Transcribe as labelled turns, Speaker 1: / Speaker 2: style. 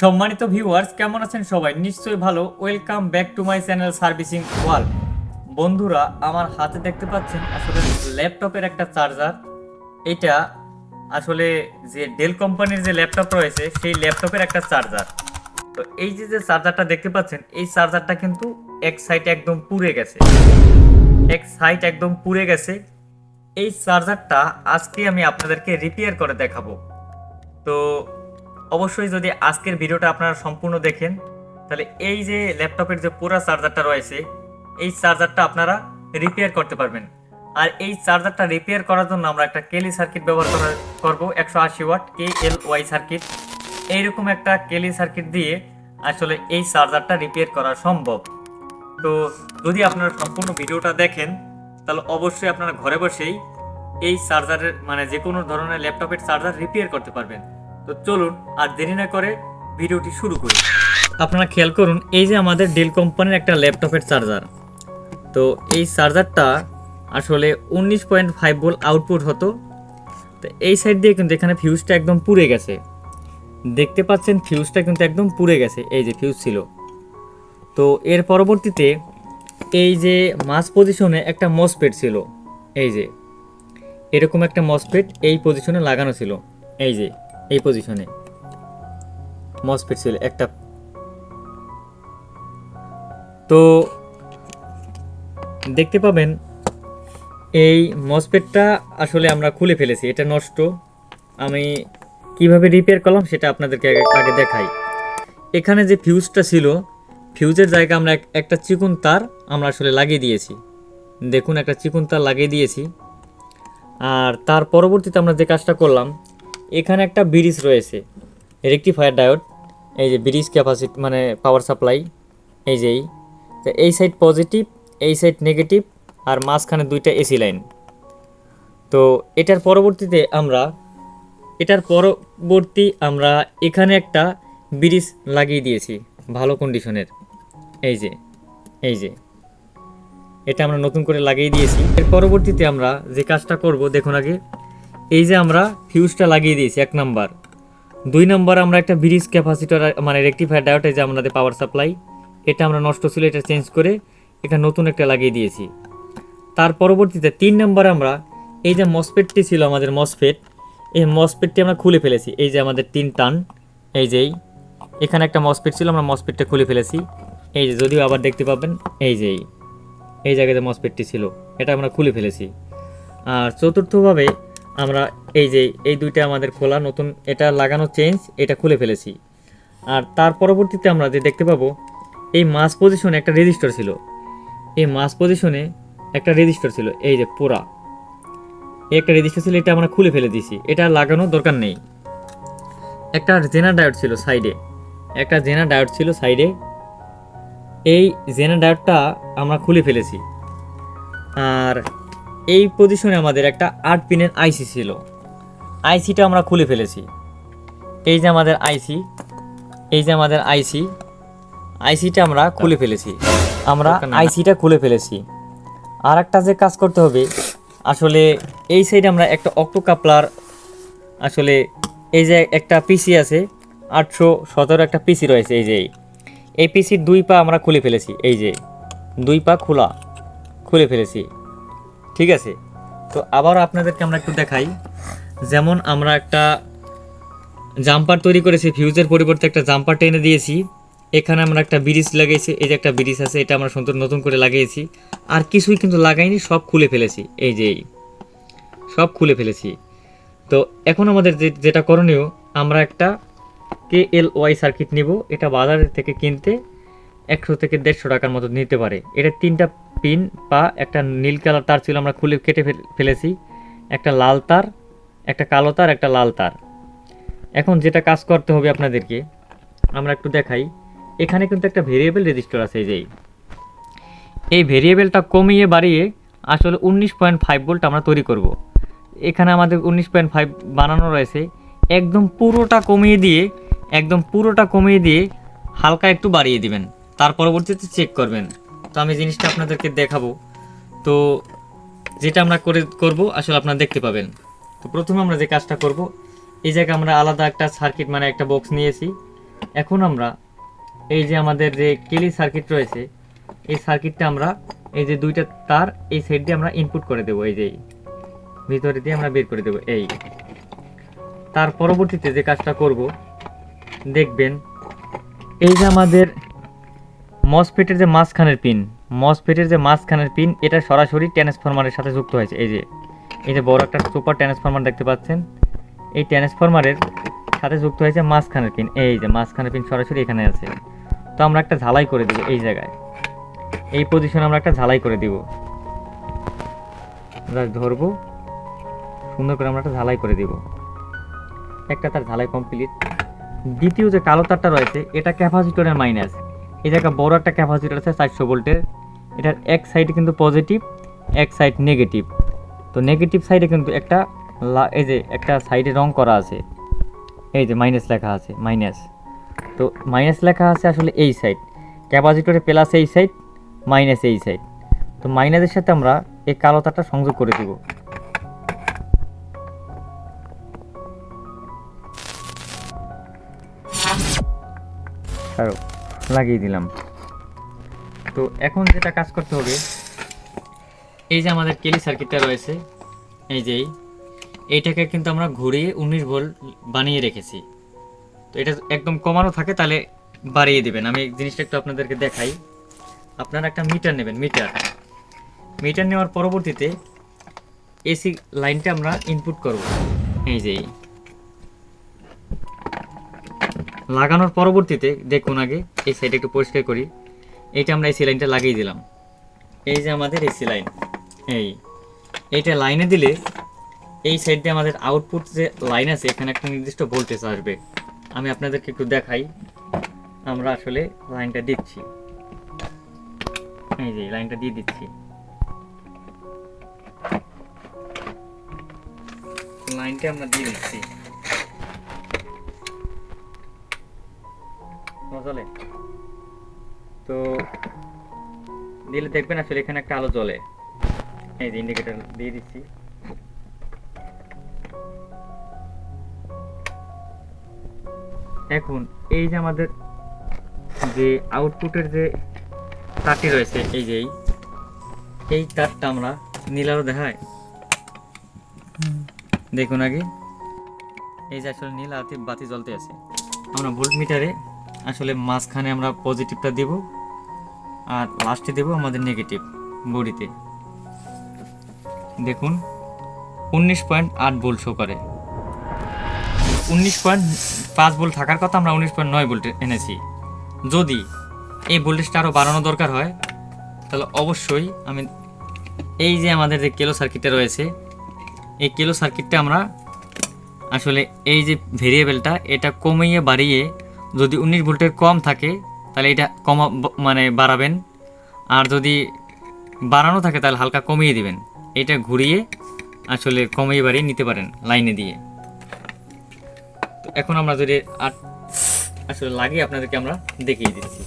Speaker 1: সম্মানিত ভিউয়ার্স কেমন আছেন সবাই? নিশ্চয়ই ভালো। Welcome back to my channel servicing world বন্ধুরা, আমার হাতে দেখতে পাচ্ছেন আসলে ল্যাপটপের একটা চার্জার এটা আসলে যে ডেল কোম্পানির যে ল্যাপটপ রয়েছে, সেই ল্যাপটপের একটা চার্জার তো এই যে যে চার্জারটা দেখতে পাচ্ছেন, এই চার্জারটা কিন্তু এক সাইড একদম পুড়ে গেছে। এক সাইড একদম পুড়ে গেছে। এই চার্জারটা আজকে আমি আপনাদেরকে রিপেয়ার করে দেখাবো। তো অবশ্যই যদি আজকের ভিডিওটা আপনারা সম্পূর্ণ দেখেন, তাহলে এই যে ল্যাপটপের যে পুরো চার্জারটা রয়েছে, এই চার্জারটা আপনারা রিপেয়ার করতে পারবেন। আর এই চার্জারটা রিপেয়ার করার জন্য আমরা একটা কেলি সার্কিট ব্যবহার করা- করব, একশো আশি watt K L Y circuit এইরকম একটা কেলি সার্কিট দিয়ে আসলে এই চার্জারটা রিপেয়ার করা সম্ভব। তো যদি আপনারা সম্পূর্ণ ভিডিওটা দেখেন, তাহলে অবশ্যই আপনারা ঘরে বসেই এই চার্জারের মানে যে কোনো ধরনের ল্যাপটপের চার্জার রিপেয়ার করতে পারবেন। তো চলুন আর দেরি না করে ভিডিওটি শুরু করি। আপনারা খেয়াল করুন, এই যে আমাদের ডেল কোম্পানির একটা ল্যাপটপের চার্জার। তো এই চার্জারটা আসলে উনিশ পয়েন্ট ফাইভ ভোল্ট আউটপুট হতো। তো এই সাইড দিয়ে কিন্তু এখানে ফিউজটা একদম পুড়ে গেছে। দেখতে পাচ্ছেন ফিউজটা কিন্তু একদম পুড়ে গেছে, এই যে ফিউজ ছিল। তো এর পরবর্তীতে এই যে মাস পজিশনে একটা মসপেট ছিল, এই যে। এরকম একটা মসপেট এই পজিশনে লাগানো ছিল, এই যে। এই পজিশনে মসপেট ছিল একটা। তো, দেখতে পাবেন, এই মসপেটটা আসলে আমরা খুলে ফেলেছি, এটা নষ্ট। আমি কীভাবে রিপেয়ার করলাম সেটা আপনাদেরকে আগে দেখাই। এখানে যে ফিউজটা ছিল ফিউজের জায়গায় আমরা একটা চিকুন তার আমরা আসলে লাগিয়ে দিয়েছি। দেখুন, একটা চিকুন তার লাগিয়ে দিয়েছি। আর তার পরবর্তীতে আমরা যে কাজটা করলাম এখানে একটা ব্রিজ রয়েছে। রেকটিফায়ার ডায়োড এই যে ব্রিজ ক্যাপাসিটি মানে পাওয়ার সাপ্লাই এই যে এই। সাইড পজিটিভ এই সাইড নেগেটিভ আর মাঝখানে দুইটা এসি লাইন তো এটার পরবর্তীতে আমরা, এটার পরবর্তী আমরা এখানে একটা ব্রিজ লাগিয়ে দিয়েছি, ভালো কন্ডিশনের এই যে এই যে। এটা আমরা নতুন করে লাগিয়ে দিয়েছি। এর পরবর্তীতে আমরা যে কাজটা করব, দেখুন আগে। এই যে আমরা ফিউজটা লাগিয়ে দিয়েছি, এক নাম্বার দুই নাম্বার আমরা একটা ব্রিজ ক্যাপাসিটর মানে রেকটিফায়ার এই যে আমাদের পাওয়ার সাপ্লাই এটা আমরা নষ্ট ছিল এটা চেঞ্জ করে এটা নতুন একটা লাগিয়ে দিয়েছি। তার পরবর্তীতে তিন নাম্বার আমরা, এই যে মসপেটটি ছিল আমাদের মসফেট এই মসপেটটি আমরা খুলে ফেলেছি। এই যে আমাদের তিন টান, এই যেই এখানে একটা মসপেট ছিল, আমরা মসপেটটা খুলে ফেলেছি। এই যে যদিও আবার দেখতে পাবেন, এই যেই এই। এই জায়গাতে মসপেটটি ছিল, এটা আমরা খুলে ফেলেছি। আর চতুর্থভাবে আমরা এই যে, এই দুইটা আমাদের খোলা, নতুন এটা লাগানো চেঞ্জ এটা খুলে ফেলেছি। আর তার পরবর্তীতে আমরা যে দেখতে পাবো, এই মাস পজিশনে একটা রেজিস্টার ছিল। এই মাস পজিশনে একটা রেজিস্টার ছিল, এই যে পুরা এই একটা রেজিস্টার ছিল, এটা আমরা খুলে ফেলে দিয়েছি। এটা লাগানোর দরকার নেই। একটা জেনা ডায়োড ছিল সাইডে একটা জেনা ডায়োড ছিল সাইডে এই জেনা ডায়োডটা আমরা খুলে ফেলেছি। আর এই পজিশনে আমাদের একটা আট পিনের আইসি ছিল। আইসিটা আমরা খুলে ফেলেছি। এই যে আমাদের আইসি এই যে আমাদের আইসি আইসিটা আমরা খুলে ফেলেছি। আমরা আইসিটা খুলে ফেলেছি। আর একটা যে কাজ করতে হবে আসলে এই সাইডে আমরা একটা অক্টো কাপলার আসলে এই যে একটা পিসি আছে আটশো সতেরো একটা পিসি রয়েছে এই যে। এই। এই পিসির দুই পা আমরা খুলে ফেলেছি এই যে। দুই পা খোলা খুলে ফেলেছি। ঠিক আছে? তো আবার আপনাদেরকে আমরা একটু দেখাই। যেমন আমরা একটা জাম্পার তৈরি করেছি, ফিউজের পরিবর্তে একটা জাম্পার টেনে দিয়েছি। এখানে আমরা একটা ব্রিজ লাগিয়েছি এই যে একটা ব্রিজ আছে, এটা আমরা সুন্দর নতুন করে লাগিয়েছি আর কিছুই কিন্তু লাগাইনি, সব খুলে ফেলেছি, এই যে সব খুলে ফেলেছি। তো এখন আমাদের যেটা করণীয়, আমরা একটা কে এল ওয়াই সার্কিট নিব, এটা বাজারের থেকে কিনতে। একশো থেকে দেড়শো টাকার মতো নিতে পারে। এটা তিনটা পিন বা একটা নীল কালার তার ছিল আমরা খুলে কেটে ফেল- ফেলেছি। একটা লাল তার, একটা কালো তার, একটা লাল তার। এখন যেটা কাজ করতে হবে আপনাদেরকে, আমরা একটু দেখাই। এখানে কিন্তু একটা ভেরিয়েবল রেজিস্টার আছে এই যে। এই। এই ভেরিয়েবলটা কমিয়ে বাড়িয়ে আসলে উনিশ পয়েন্ট ফাইভ ভোল্ট আমরা তৈরি করব। এখানে আমাদের উনিশ পয়েন্ট ফাইভ বানানো রয়েছে। একদম পুরোটা কমিয়ে দিয়ে, একদম পুরোটা কমিয়ে দিয়ে হালকা একটু বাড়িয়ে দিবেন। তার পরবর্তীতে চেক করবেন। তো আমি জিনিসটা আপনাদেরকে দেখাবো। তো যেটা আমরা করে, করব, আসলে আপনারা দেখতে পাবেন। তো প্রথমে আমরা যে কাজটা করব, এই জায়গায় আমরা আলাদা একটা সার্কিট মানে একটা বক্স নিয়েছি। এখন আমরা এই যে আমাদের যে কেলি সার্কিট রয়েছে, এই সার্কিটটা আমরা এই যে দুইটা তার এই সাইড দিয়ে আমরা ইনপুট করে দেবো, এই যে ভিতরে দিয়ে আমরা বের করে দেবো, এই। তার পরবর্তীতে যে কাজটা করব, দেখবেন, এই যে আমাদের মসফেটের যে মাঝখানের পিন, মসফেটের যে মাঝখানের পিন, এটা সরাসরি ট্রান্সফরমারের সাথে যুক্ত হয়েছে। এই যে এই যে বড় একটা সুপার ট্রান্সফরমার দেখতে পাচ্ছেন। এই ট্রান্সফরমারের সাথে যুক্ত হয়েছে মাঝখানের পিন। এই যে, মাঝখানের পিন সরাসরি এখানে আছে। তো আমরা একটা ঝালাই করে দিব এই জায়গায়। এই পজিশনে আমরা একটা ঝালাই করে দিব। জাস্ট ধরবো। সুন্দর করে আমরা একটা ঝালাই করে দিব। একটা তার ঝালাই কমপ্লিট দ্বিতীয় যে কালো তারটা রয়েছে, এটা ক্যাপাসিটরের মাইনাস। এই জায়গায় বড় একটা ক্যাপাসিটর আছে চারশো ভোল্টের। এটার এক সাইডে কিন্তু পজিটিভ এক সাইড নেগেটিভ তো নেগেটিভ সাইডে কিন্তু একটা এই যে একটা সাইডে রং করা আছে। এই যে মাইনাস লেখা আছে মাইনাস তো মাইনাস লেখা আছে আসলে এই সাইড ক্যাপাসিটরে প্লাস এই সাইড মাইনাস এই সাইড তো মাইনাসের সাথে আমরা এই কালো তারটা সংযোগ করে দিব। আরও লাগিয়ে দিলাম। তো এখন যেটা কাজ করতে হবে, এই যে আমাদের কেলি সার্কিটটা রয়েছে, এই যে এইটাকে কিন্তু আমরা ঘুরিয়ে উনিশ ভোল্ট বানিয়ে রেখেছি। তো এটা একদম কমানো থাকে, তাহলে বাড়িয়ে দেবেন। আমি জিনিসটা একটু আপনাদেরকে দেখাই। আপনারা একটা মিটার নেবেন, মিটার। মিটার নেওয়ার পরবর্তীতে এসি লাইনটা আমরা ইনপুট করব। এই যে এই। লাগানোর পরবর্তীতে দেখুন আগে, এই সাইডে একটু পরিষ্কার করি। এইটা আমরা এসি লাইনটা লাগিয়ে দিলাম। এই যে আমাদের এসি লাইন এই। এইটা লাইনে দিলে এই সাইড দিয়ে আমাদের আউটপুট যে লাইন আছে, এখানে একটা নির্দিষ্ট ভোল্টেজ আসবে। আমি আপনাদেরকে একটু দেখাই। আমরা আসলে লাইনটা দিচ্ছি। এই যে লাইনটা দিয়ে দিচ্ছি। লাইনটা আমরা দিয়ে দিচ্ছি। চলে। তো দিলে দেখবেন আসলে এখানে একটা আলো জ্বলে। এই যে ইন্ডিকেটর দিয়ে দিচ্ছি। এখন এই যে আমাদের যে আউটপুটের যে তারটি রয়েছে, এই যে এই তারটা আমরা নীল আলো দেখায় দেখুন আগে। এই যে আসলে নীল আতি বাতি জ্বলতে আছে। আমরা ভোল্ট মিটারে আসলে মাঝখানে আমরা পজিটিভটা দেব আর লাস্টে দেব আমাদের নেগেটিভ বডিতে। দেখুন, উনিশ পয়েন্ট আট ভোল্ট শো করে। উনিশ পয়েন্ট পাঁচ ভোল্ট থাকার কথা আমরা উনিশ পয়েন্ট নয় ভোল্ট এনেছি। যদি এই ভোল্টেজটা আরও বাড়ানো দরকার হয়, তাহলে অবশ্যই আমি এই যে আমাদের যে কেলো সার্কিটটা রয়েছে, এই কেলো সার্কিটটা আমরা আসলে এই যে ভেরিয়েবলটা এটা কমিয়ে বাড়িয়ে যদি উনিশ ভোল্টের কম থাকে, তাহলে এটা কমা মানে বাড়াবেন। আর যদি বাড়ানো থাকে, তাহলে হালকা কমিয়ে দিবেন। এটা ঘুরিয়ে আসলে কমিয়ে বাড়িয়ে নিতে পারেন লাইনে দিয়ে। তো এখন আমরা যদি আসলে লাগিয়ে আপনাদেরকে আমরা দেখিয়ে দিচ্ছি।